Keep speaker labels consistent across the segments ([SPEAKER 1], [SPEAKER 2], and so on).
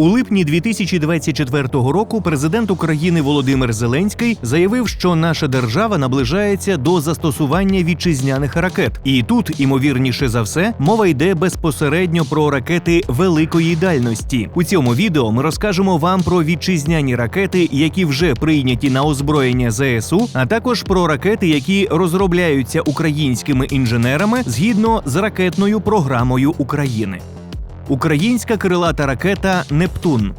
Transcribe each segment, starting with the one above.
[SPEAKER 1] У липні 2024 року президент України Володимир Зеленський заявив, що наша держава наближається до застосування вітчизняних ракет. І тут, імовірніше за все, мова йде безпосередньо про ракети великої дальності. У цьому відео ми розкажемо вам про вітчизняні ракети, які вже прийняті на озброєння ЗСУ, а також про ракети, які розробляються українськими інженерами згідно з ракетною програмою України. Українська крилата ракета Нептун.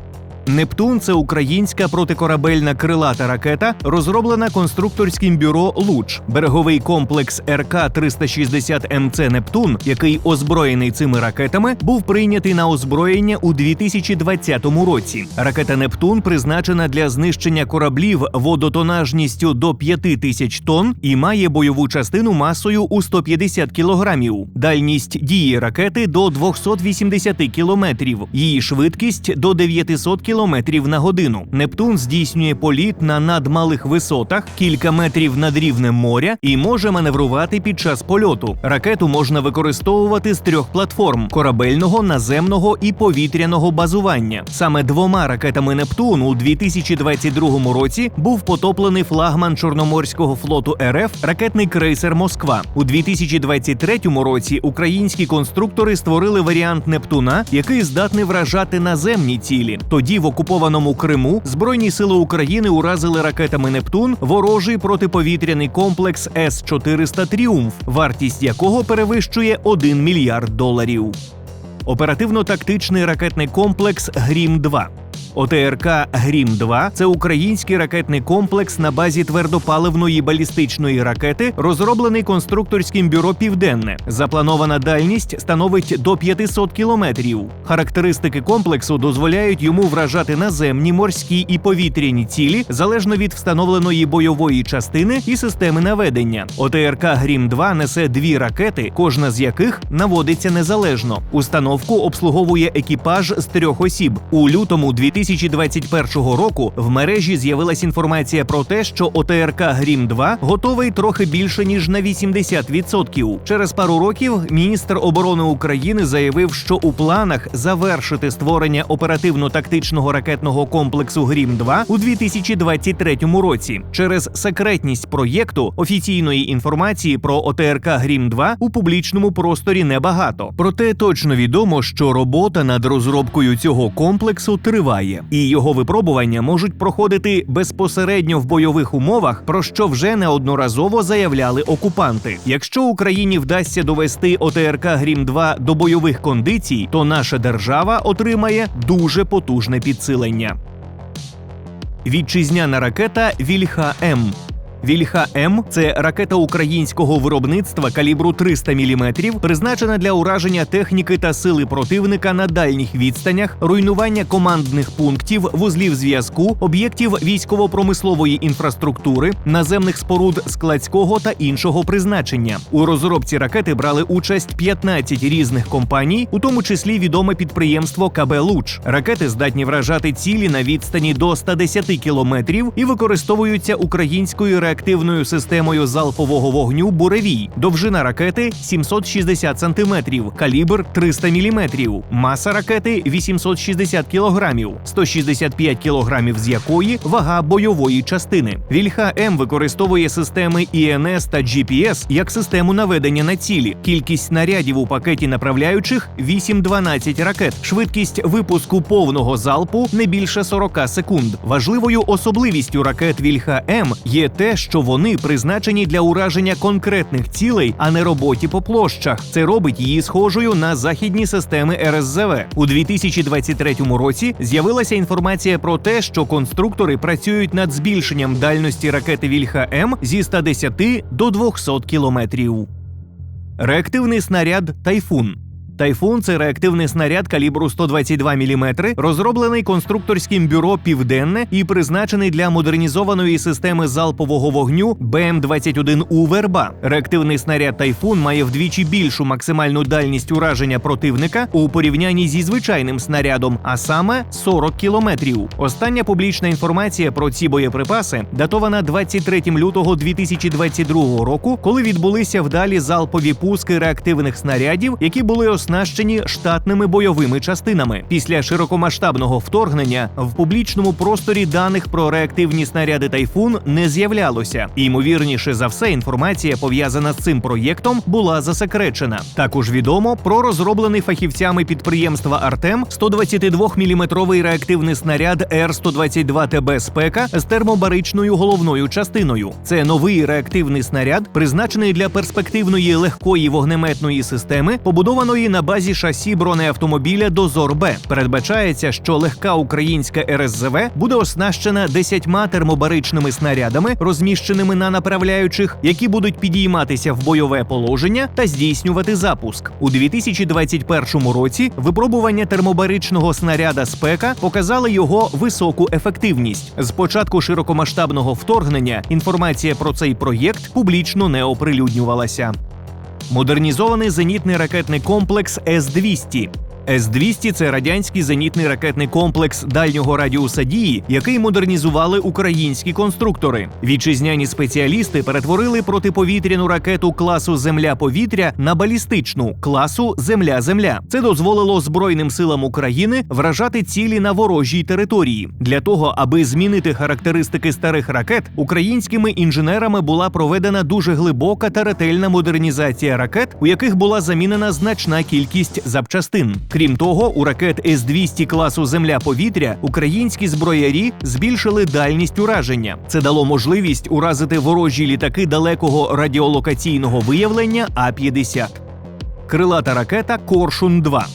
[SPEAKER 1] Нептун це українська протикорабельна крилата ракета, розроблена конструкторським бюро Луч. Береговий комплекс РК 360 МЦ Нептун, який озброєний цими ракетами, був прийнятий на озброєння у 2020 році. Ракета Нептун призначена для знищення кораблів водотонажністю до 5 тисяч тонн і має бойову частину масою у 150 кілограмів. Дальність дії ракети до 280 кілометрів. Її швидкість до 900 кілометрів на годину. Нептун здійснює політ на надмалих висотах, кілька метрів над рівнем моря, і може маневрувати під час польоту. Ракету можна використовувати з трьох платформ: корабельного, наземного і повітряного базування. Саме двома ракетами Нептун у 2022 році був потоплений флагман Чорноморського флоту РФ ракетний крейсер Москва. У 2023 році українські конструктори створили варіант Нептуна, який здатний вражати наземні цілі. Тоді в окупованому Криму Збройні сили України уразили ракетами Нептун ворожий протиповітряний комплекс С-400 Тріумф, вартість якого перевищує 1 мільярд доларів. Оперативно-тактичний ракетний комплекс Грім 2 ОТРК Грім 2 це український ракетний комплекс на базі твердопаливної балістичної ракети, розроблений конструкторським бюро Південне. Запланована дальність становить до 500 кілометрів. Характеристики комплексу дозволяють йому вражати наземні, морські і повітряні цілі залежно від встановленої бойової частини і системи наведення. ОТРК Грім 2 несе дві ракети, кожна з яких наводиться незалежно. Установку обслуговує екіпаж з трьох осіб. У лютому 2021 року в мережі з'явилась інформація про те, що ОТРК Грім 2 готовий трохи більше ніж на 80%. Через пару років міністр оборони України заявив, що у планах завершити створення оперативно-тактичного ракетного комплексу Грім 2 у 2023 році. Через секретність проєкту офіційної інформації про ОТРК Грім 2 у публічному просторі небагато. Проте точно відомо, що робота над розробкою цього комплексу триває, і його випробування можуть проходити безпосередньо в бойових умовах, про що вже неодноразово заявляли окупанти. Якщо Україні вдасться довести ОТРК Грім 2 до бойових кондицій, то наша держава отримає дуже потужне підсилення. Вітчизняна ракета Вільха М. Вільха М це ракета українського виробництва калібру 300 мм, призначена для ураження техніки та сили противника на дальніх відстанях, руйнування командних пунктів, вузлів зв'язку, об'єктів військово-промислової інфраструктури, наземних споруд складського та іншого призначення. У розробці ракети брали участь 15 різних компаній, у тому числі відоме підприємство КБ Луч. Ракети здатні вражати цілі на відстані до 110 кілометрів і використовуються українською реактивною системою залпового вогню Буревій. Довжина ракети 760 сантиметрів, калібр 300 міліметрів, маса ракети 860 кілограмів, 165 кілограмів з якої вага бойової частини. Вільха М використовує системи ІНС та GPS як систему наведення на цілі. Кількість снарядів у пакеті направляючих 8-12 ракет. Швидкість випуску повного залпу не більше 40 секунд. Важливою особливістю ракет Вільха М є те, що вони призначені для ураження конкретних цілей, а не роботі по площах. Це робить її схожою на західні системи РСЗВ. У 2023 році з'явилася інформація про те, що конструктори працюють над збільшенням дальності ракети Вільха М зі 110 до 200 кілометрів. Реактивний снаряд Тайфун. Тайфун це реактивний снаряд калібру 122 мм, розроблений конструкторським бюро Південне і призначений для модернізованої системи залпового вогню БМ-21У Верба. Реактивний снаряд Тайфун має вдвічі більшу максимальну дальність ураження противника у порівнянні зі звичайним снарядом, а саме 40 кілометрів. Остання публічна інформація про ці боєприпаси датована 23 лютого 2022 року, коли відбулися вдалі залпові пуски реактивних снарядів, які були оснащені оснащені штатними бойовими частинами. Після широкомасштабного вторгнення в публічному просторі даних про реактивні снаряди тайфун не з'являлося. Ймовірніше за все, інформація пов'язана з цим проєктом була засекречена. Також відомо про розроблений фахівцями підприємства Артем 122-мм реактивний снаряд Р-122 ТБ спека з термобаричною головною частиною. Це новий реактивний снаряд, призначений для перспективної легкої вогнеметної системи, побудованої на базі шасі бронеавтомобіля Дозор Б. Передбачається, що легка українська РСЗВ буде оснащена десятьма термобаричними снарядами, розміщеними на направляючих, які будуть підійматися в бойове положення та здійснювати запуск у 2021 році. Випробування термобаричного снаряда спека показали його високу ефективність. З початку широкомасштабного вторгнення інформація про цей проєкт публічно не оприлюднювалася. Модернізований зенітний ракетний комплекс С-200. С-200 – це радянський зенітний ракетний комплекс дальнього радіуса дії, який модернізували українські конструктори. Вітчизняні спеціалісти перетворили протиповітряну ракету класу Земля-повітря на балістичну класу Земля-Земля. Це дозволило Збройним силам України вражати цілі на ворожій території. Для того, аби змінити характеристики старих ракет, українськими інженерами була проведена дуже глибока та ретельна модернізація ракет, у яких була замінена значна кількість запчастин. Крім того, у ракет С-200 класу Земля-повітря українські зброярі збільшили дальність ураження. Це дало можливість уразити ворожі літаки далекого радіолокаційного виявлення А-50. Крилата ракета Коршун 2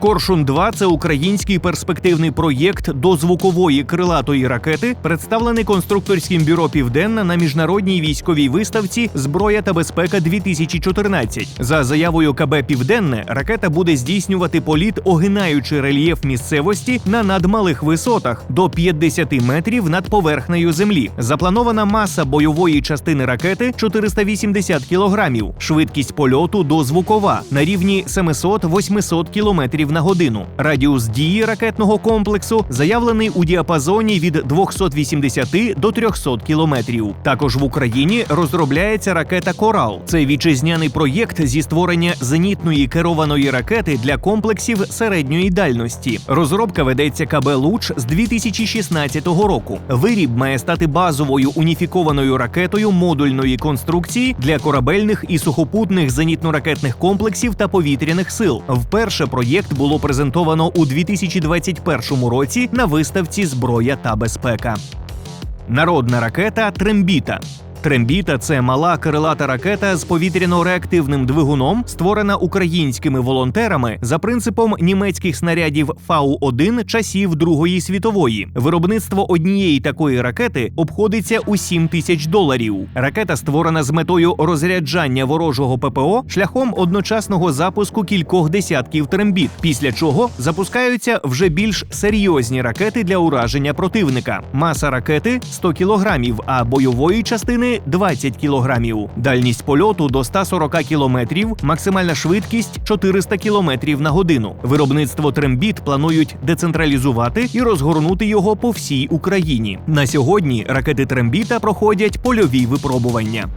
[SPEAKER 1] Коршун 2 це український перспективний проєкт дозвукової крилатої ракети, представлений конструкторським бюро Південна на міжнародній військовій виставці Зброя та безпека 2014 За заявою КБ Південне ракета буде здійснювати політ, огинаючи рельєф місцевості на надмалих висотах до 50 метрів над поверхнею землі. Запланована маса бойової частини ракети 480 кілограмів, швидкість польоту дозвукова на рівні 700-800 кілометрів на годину. Радіус дії ракетного комплексу заявлений у діапазоні від 280 до 300 кілометрів. Також в Україні розробляється ракета Корал. Це вітчизняний проєкт зі створення зенітної керованої ракети для комплексів середньої дальності. Розробка ведеться КБ Луч з 2016 року. Виріб має стати базовою уніфікованою ракетою модульної конструкції для корабельних і сухопутних зенітно-ракетних комплексів та повітряних сил. Вперше проєкт було презентовано у 2021 році на виставці Зброя та безпека. Народна ракета Трембіта. Трембіта це мала крилата ракета з повітряно-реактивним двигуном, створена українськими волонтерами за принципом німецьких снарядів Фау-1 часів Другої світової. Виробництво однієї такої ракети обходиться у 7 тисяч доларів. Ракета створена з метою розряджання ворожого ППО шляхом одночасного запуску кількох десятків трембіт, після чого запускаються вже більш серйозні ракети для ураження противника. Маса ракети 100 кілограмів, а бойової частини 20 кілограмів. Дальність польоту до 140 кілометрів, максимальна швидкість 400 кілометрів на годину. Виробництво трембіт планують децентралізувати і розгорнути його по всій Україні. На сьогодні ракети трембіта проходять польові випробування.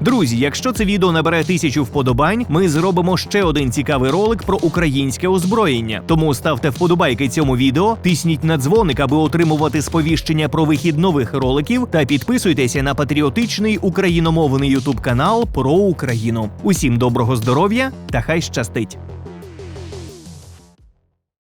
[SPEAKER 1] Друзі, якщо це відео набере тисячу вподобань, ми зробимо ще один цікавий ролик про українське озброєння. Тому ставте вподобайки цьому відео, тисніть на дзвоник, аби отримувати сповіщення про вихід нових роликів, та підписуйтеся на патріотичний україномовний ютуб канал про Україну. Усім доброго здоров'я та хай щастить!